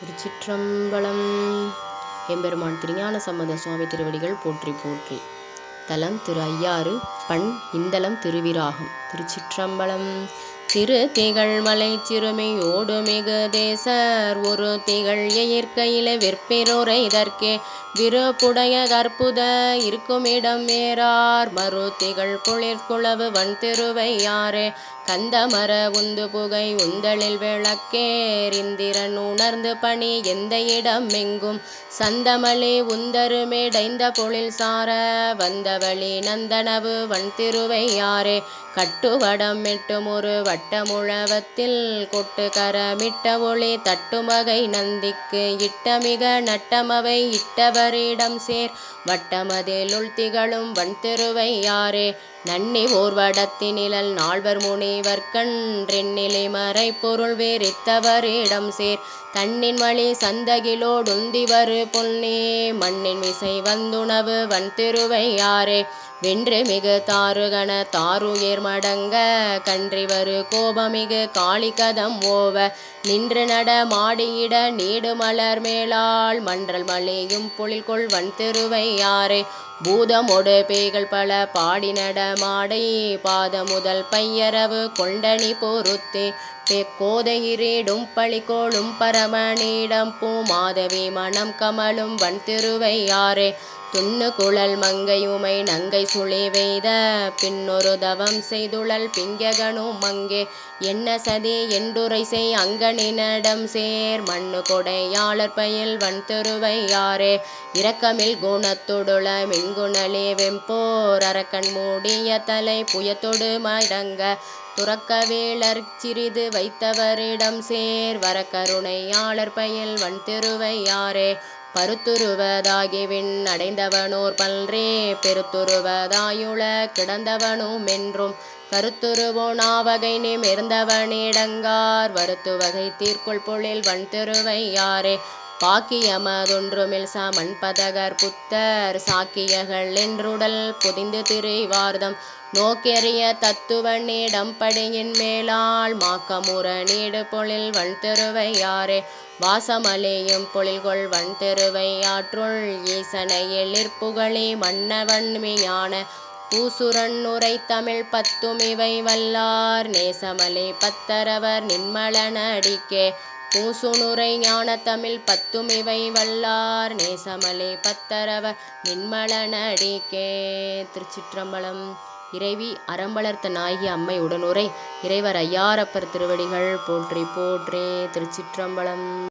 திருச்சிற்றம்பலம். எம்பெருமான் திருஞான சம்பந்த சுவாமி திருவடிகள் போற்றி போற்றி. தலம் திரு ஐயாறு பண் இந்தலம் திருவிராகம். திருச்சிற்றம்பலம். திரு திகழ்மலை சிறுமியோடு மிகு தேசர். ஒரு திகழ் இயற்கையில வெற்பிரோரை இதற்கே விருப்புடைய கற்புத இருக்குமிடம் ஏறார். மறு திகழ் குளிர்குளவு வன் திருவையாரே கந்தமர உந்து புகை உந்தளில் விளக்கேரிந்திரன் உணர்ந்து பணி எந்த இடம் எங்கும் சந்தமலி உந்தருமேடைந்த பொழில் சார வந்தவழி நந்தனவு வன் திருவையாரே கட்டுவடம் மெட்டும் ஒரு வட்டமுழவத்தில் கொட்டு கரமிட்ட ஒளி தட்டுமகை நந்திக்கு இட்டமிக நட்டமவை இட்டவரிடம் சேர். வட்டமதில் திகழும் வன் திருவையாரே நன்னி ஓர்வடத்தினிழல் நால்வர் நால்வர் முனிவர்கன்றெண்ணிலை மறை பொருள் வேறித்தவரிடம் சேர். தன்னின் வழி சந்தகிலோடுந்திவரு பொன்னே மண்ணின் விசை வந்துணவு வன் திருவையாரே வென்று மிகு தாருகண தாருயர் மடங்க கன்றிவரு கோபமிகு காளிகதம் ஓவ. நின்று நட மாடியிட நீடு மலர் மேலாள் மன்றல் மலையும் பொழில்கொள் வன் திருவையாரே பூதமொடு பேய்கள் பல பாடி நடமாடை பாத முதல் பையரவு கொண்டணி பொறுத்தே தெக்கோதையிரேடும் பழிகோளும் பரமனிடம் பூ மாதவி மணம் கமலும் வன் திருவையாரே துண்ணு குழல் மங்கையுமை நங்கை சுழி வெய்த பின்னொரு தவம் செய்துழல் பிங்ககனும் மங்கே. என்ன சதி என்றுரை செய் அங்கனினடம் சேர். மண்ணு கொடையாளர் பயில் வன் திருவையாரே இரக்கமில் குணத்துடுள மின்குணலே வெம்போர். அரக்கன் மூடிய தலை புயத்தொடு மடங்க. துறக்க வேளர் சிறிது வைத்தவரிடம் சேர் வர கருணையாளர் பயில் வன் திருவையாரே பருத்துருவதாகி விண் அடைந்தவனோர் பல்றே. பெருத்துருவதாயுள கிடந்தவனும் என்றும் கருத்துருவோனாவகை நிமிர்ந்தவனிடங்கார். வருத்துவகை தீர்க்குள் பொழில் வன் திருவையாரே பாக்கியமதொன்றுமில் சமன் பதகர் புத்தர் சாக்கியகள் என்றுடல் புதிந்து திரிவார்தம். நோக்கெறிய தத்துவனிடம் படியின் மேலாள் மாக்கமுற நீடு பொழில் வன் திருவையாரே வாசமலையும் பொழில்கொள் வன் திருவையாற்றுள் ஈசனை எழிற்புகழி மன்னவன்மையான பூசுரன் உரை தமிழ் பத்துமிவை வல்லார். நேசமலை பத்தரவர் நின்மலனடிக்கே. அடிக்கே பூசுனுரை ஞான தமிழ் பத்துமிவை வல்லார். நேசமலை பத்தரவர் நின்மலன அடிக்கே திருச்சிற்றம்பலம். இறைவி அறம்பளர்த்த நாயகி அம்மை உடனுரை. இறைவர் ஐயாரப்பர் திருவடிகள் போற்றி போற்றே. திருச்சிற்றம்பலம்.